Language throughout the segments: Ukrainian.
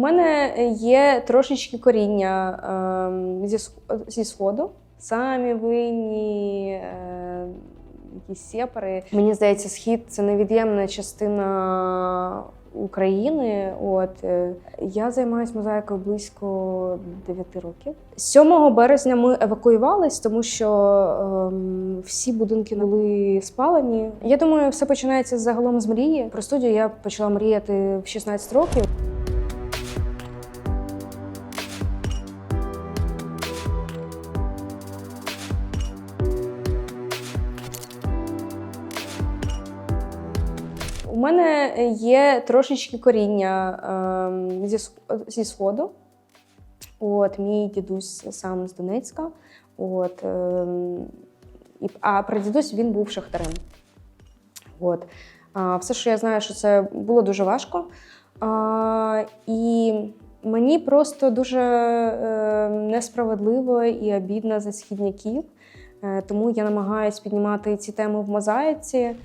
мене є трошечки коріння ем, зі, зі сходу. Самі винні, е, якісь сепари. Мені здається, схід це невід'ємна частина України. От е, я займаюся мозаїкою близько 9 років. 7 березня ми евакуювались, тому що ем, всі будинки були спалені. Я думаю, все починається загалом з мрії. Про студію я почала мріяти в 16 років. Мене є трошечки коріння ем, зі, зі сходу. От, мій дідусь сам з Донецька. От, і, а прадідусь він був шахтарем. От. А, все, що я знаю, що це було дуже важко. А, і мені просто дуже е, несправедливо і обідно за східняків. Е, тому я намагаюся піднімати ці теми в мозаїці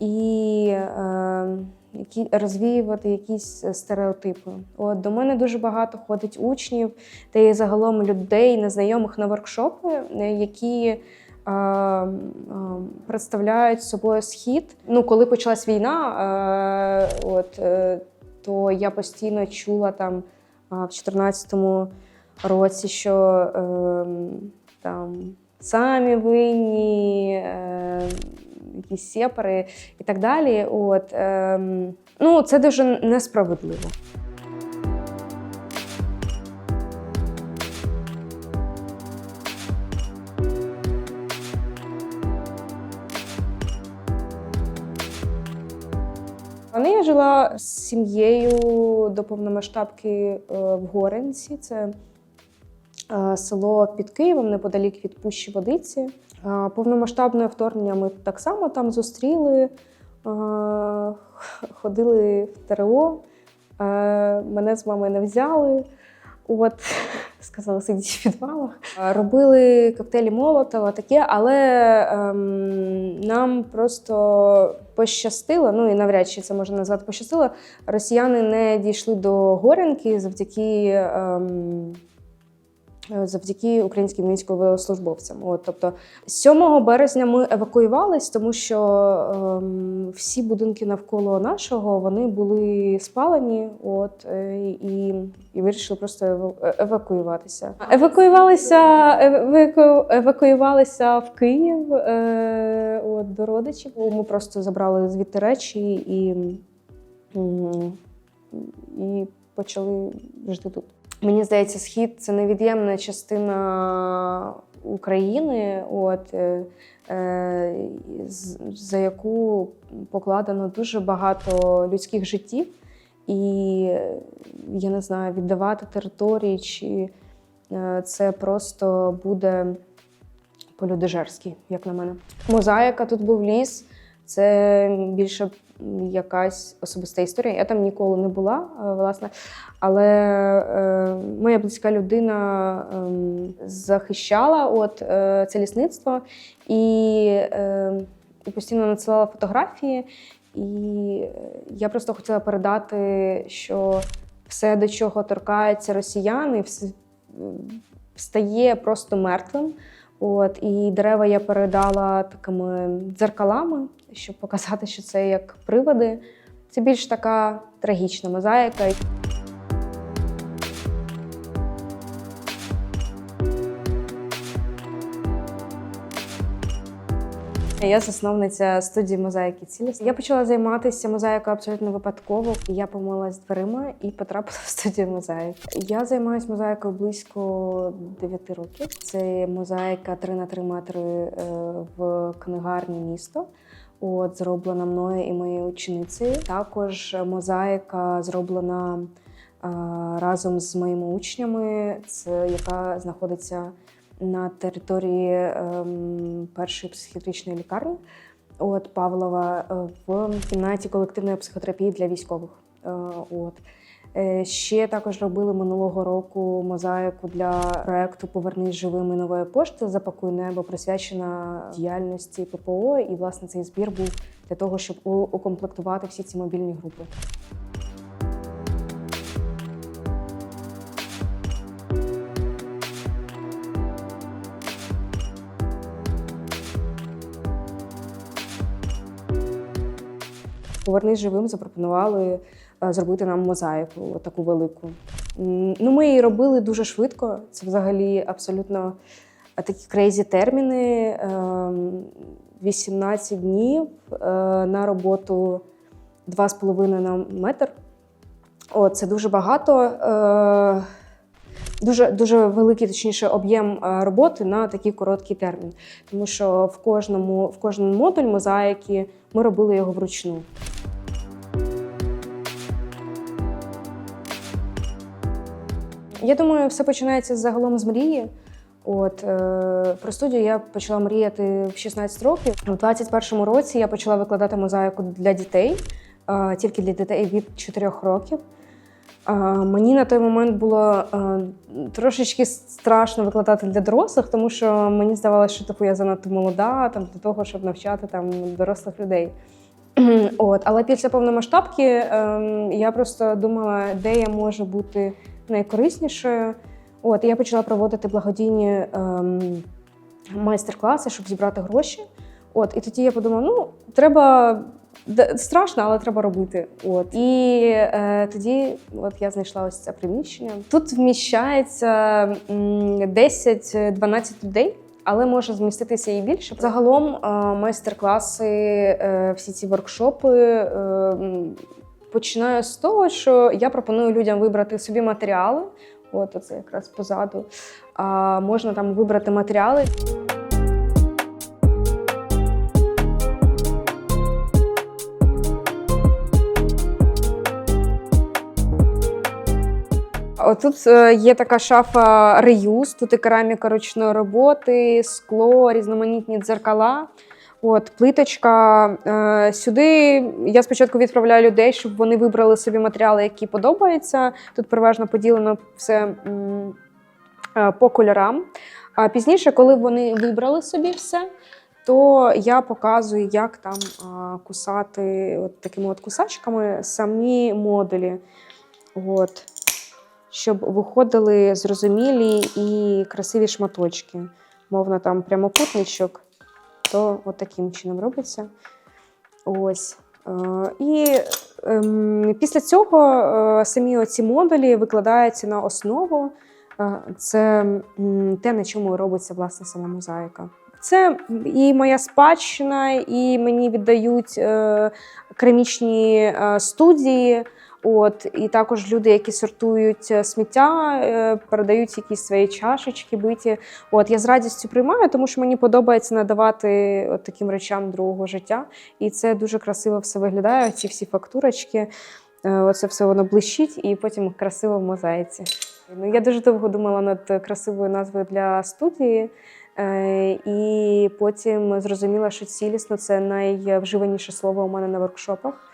і е, які, розвіювати якісь стереотипи. От до мене дуже багато ходить учнів та й загалом людей, незнайомих на воркшопи, е, які е, е, представляють собою схід. Ну, коли почалась війна, от, то я постійно чула там в 2014 році, що е, там самі винні. Якісь сепари і так далі. От, ем, ну, це дуже несправедливо. Вони я жила з сім'єю до повномасштабки е, в Горенці. Це е, село під Києвом, неподалік від Пущі Водиці. Повномасштабне вторгнення ми так само там зустріли, ходили в ТРО. Е, Мене з мамою не взяли. От, сказали, сидіть в підвалах. Робили коктейлі Молотова, таке, але ем, нам просто пощастило, ну і навряд чи це можна назвати пощастило. Росіяни не дійшли до Горенки завдяки. Ем, Завдяки українським військовослужбовцям. От, тобто 7 березня ми евакуювались, тому що ем, всі будинки навколо нашого вони були спалені. От е, і, і вирішили просто ева- евакуюватися. Евакуювалися, еваку, евакуювалися в Київ е, от, до родичів. Ми просто забрали звідти речі і, і почали жити тут. Мені здається, схід це невід'ємна частина України, от, е, е, за яку покладено дуже багато людських життів. І я не знаю, віддавати території, чи е, це просто буде по-людожерськи, як на мене. Мозаїка тут був ліс. Це більше якась особиста історія. Я там ніколи не була, е, власне. Але е, моя близька людина ем, захищала от, е, це лісництво і, е, постійно надсилала фотографії. І е, я просто хотіла передати, що все, до чого торкаються росіяни, стає просто мертвим. От, і дерева я передала такими дзеркалами, щоб показати, що це як приводи. Це більш така трагічна мозаїка. Я засновниця студії мозаїки цілісні. Я почала займатися мозаїкою абсолютно випадково. Я помилась дверима і потрапила в студію мозаїк. Я займаюся мозаїкою близько 9 років. Це мозаїка 3 на 3 метри е, в книгарні місто. От зроблена мною і моєю ученицею. Також мозаїка зроблена е, разом з моїми учнями, це яка знаходиться на території ем, першої психіатричної лікарні от Павлова е, в кімнаті колективної психотерапії для військових. Е, От. Е, Ще також робили минулого року мозаїку для проекту Повернись живими нової пошти Запакуй небо присвячена діяльності ППО. І власне цей збір був для того, щоб укомплектувати всі ці мобільні групи. Повернись живим запропонували е, зробити нам мозаїку, таку велику. Ну, ми її робили дуже швидко. Це взагалі абсолютно е, такі крейзі терміни. Ем, 18 днів е, на роботу 2,5 на метр. О, це дуже багато. Дуже, дуже великий, точніше, об'єм е, роботи на такий короткий термін. Тому що в кожному, в кожному модуль мозаїки ми робили його вручну. Я думаю, все починається загалом з мрії. От е, про студію я почала мріяти в 16 років. У 21-му році я почала викладати мозаїку для дітей, е, тільки для дітей від 4 років. Мені на той момент було е, трошечки страшно викладати для дорослих, тому що мені здавалося, що типу, я занадто молода там, для того, щоб навчати там, дорослих людей. От, але після повномасштабки ем, я просто думала, де я можу бути найкориснішою. От, я почала проводити благодійні ем, майстер-класи, щоб зібрати гроші. От, і тоді я подумала: ну, треба страшно, але треба робити. От. І е, тоді от я знайшла ось це приміщення. Тут вміщається 10-12 людей. Але може зміститися і більше. Загалом е, майстер-класи, е, всі ці воркшопи е, починаю з того, що я пропоную людям вибрати собі матеріали. От оце якраз позаду. А, можна там вибрати матеріали. Отут е, є така шафа реюз, тут і кераміка ручної роботи, скло, різноманітні дзеркала. От, плиточка. Е, Сюди я спочатку відправляю людей, щоб вони вибрали собі матеріали, які подобаються. Тут переважно поділено все е, по кольорам. А пізніше, коли вони вибрали собі все, то я показую, як там кусати от такими от кусачками самі модулі. От. Щоб виходили зрозумілі і красиві шматочки. Мовно, там прямокутничок, то от таким чином робиться. Ось. Е, І ем, після цього е, самі оці модулі викладаються на основу. Е, Це те, на чому робиться власне сама мозаїка. Це і моя спадщина, і мені віддають керамічні студії. От, і також люди, які сортують е, сміття, е, передають якісь свої чашечки биті. От я з радістю приймаю, тому що мені подобається надавати от таким речам другого життя. І це дуже красиво все виглядає. Ці всі фактурочки. Е, Оце все воно блищить і потім красиво в мозаїці. Ну, я дуже довго думала над красивою назвою для студії. І потім зрозуміла, що цілісно це найвживаніше слово у мене на воркшопах.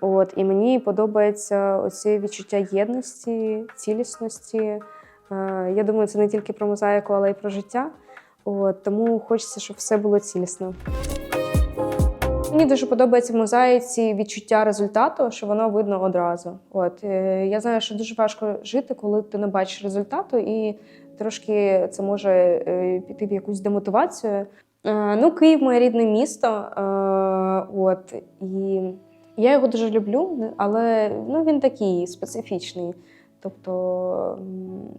От, і мені подобається оце відчуття єдності, цілісності. Е, Я думаю, це не тільки про мозаїку, але й про життя. От, тому хочеться, щоб все було цілісно. Мені дуже подобається в мозаїці відчуття результату, що воно видно одразу. От е, я знаю, що дуже важко жити, коли ти не бачиш результату, і трошки це може е, піти в якусь демотивацію. Ну, Київ моє рідне місто. От і я його дуже люблю, але ну, він такий специфічний. Тобто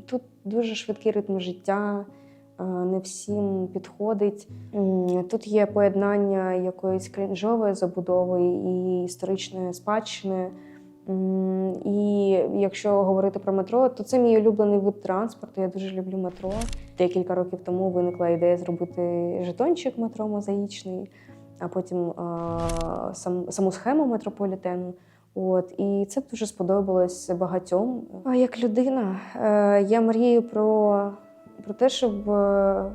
тут дуже швидкий ритм життя, е, не всім підходить. Тут є поєднання якоїсь крінжової забудови і історичної спадщини. І якщо говорити про метро, то це мій улюблений вид транспорту. Я дуже люблю метро. Декілька років тому виникла ідея зробити жетончик метро мозаїчний, а потім а, сам, саму схему метрополітену. От, і це дуже сподобалось багатьом. А як людина, е, я мрію про, про те, щоб е,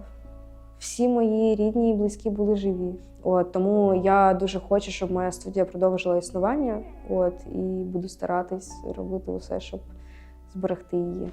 всі мої рідні і близькі були живі. От, тому я дуже хочу, щоб моя студія продовжила існування. От, і буду старатись робити усе, щоб зберегти її.